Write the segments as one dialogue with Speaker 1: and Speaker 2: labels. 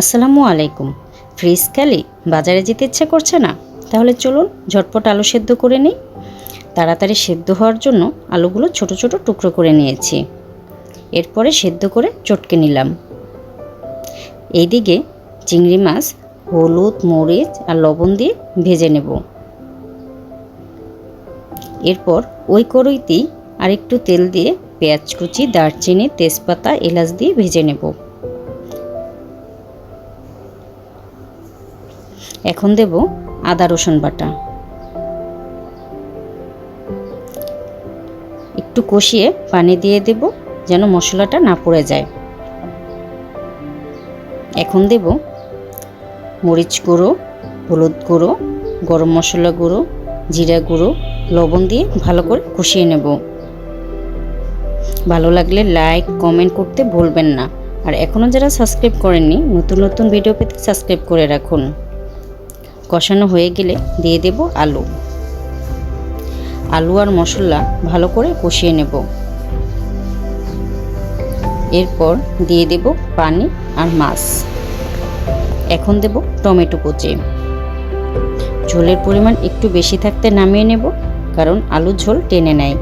Speaker 1: আসসালামু আলাইকুম। ফ্রিজ খালি বাজারে যেতে ইচ্ছা করছে না? তাহলে চলুন ঝটপট আলু সেদ্ধ করে নিই। তাড়াতাড়ি সেদ্ধ হওয়ার জন্য আলুগুলো ছোট ছোট টুকরো করে নিয়েছি। এরপরে সেদ্ধ করে চটকে নিলাম। এইদিকে চিংড়ি মাছ, হলুদ, মরিচ আর লবণ দিয়ে ভেজে নেব। এরপর ওই কড়ইতেই আরেকটু তেল দিয়ে পেঁয়াজ কুচি, দারচিনি, তেজপাতা, এলাচ দিয়ে ভেজে নেব। এখন দেব আদা, রসুন বাটা। একটু কষিয়ে পানি দিয়ে দেব যেন মশলাটা না পড়ে যায়। এখন দেব মরিচ গুঁড়ো, হলুদ গুঁড়ো, গরম মশলা গুঁড়ো, জিরা গুঁড়ো, লবণ দিয়ে ভালো করে কষিয়ে নেব। ভালো লাগলে লাইক কমেন্ট করতে ভুলবেন না। আর এখনও যারা সাবস্ক্রাইব করেননি, নতুন নতুন ভিডিও পেতে সাবস্ক্রাইব করে রাখুন। কষানো হয়ে গেলে দিয়ে দেব আলু। আলু আর মশলা ভালো করে কষিয়ে নেব। এরপর দিয়ে দেব পানি আর মাছ। এখন দেব টমেটো কুচি। ঝোলের পরিমাণ একটু বেশি থাকতে নামিয়ে নেব, কারণ আলু ঝোল টেনে নেয়।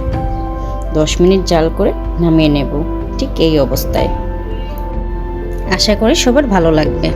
Speaker 1: দশ মিনিট জাল করে নামিয়ে নেব, ঠিক এই অবস্থায়। আশা করি সবার ভালো লাগবে।